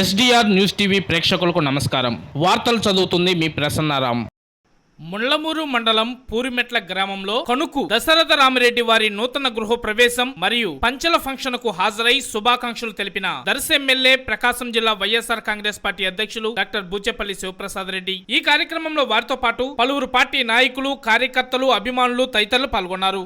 SDR news TV ప్రేక్షకులకు నమస్కారం. వార్తలు చదువుతుంది మీ ప్రసన్నారాం. ముళ్ళమూరు మండలం పూరిమెట్ల గ్రామంలో కనుకు దశరథ రామిరెడ్డి వారి నూతన గృహ ప్రవేశం మరియు పంచల ఫంక్షన్కు హాజరై శుభాకాంక్షలు తెలిపిన దర్శ ఎమ్మెల్యే ప్రకాశం జిల్లా వైఎస్ఆర్ కాంగ్రెస్ పార్టీ అధ్యక్షులు డాక్టర్ బూచెపల్లి శివప్రసాద్ రెడ్డి. ఈ కార్యక్రమంలో వారితో పాటు పలువురు పార్టీ నాయకులు కార్యకర్తలు అభిమానులు తదితరులు పాల్గొన్నారు.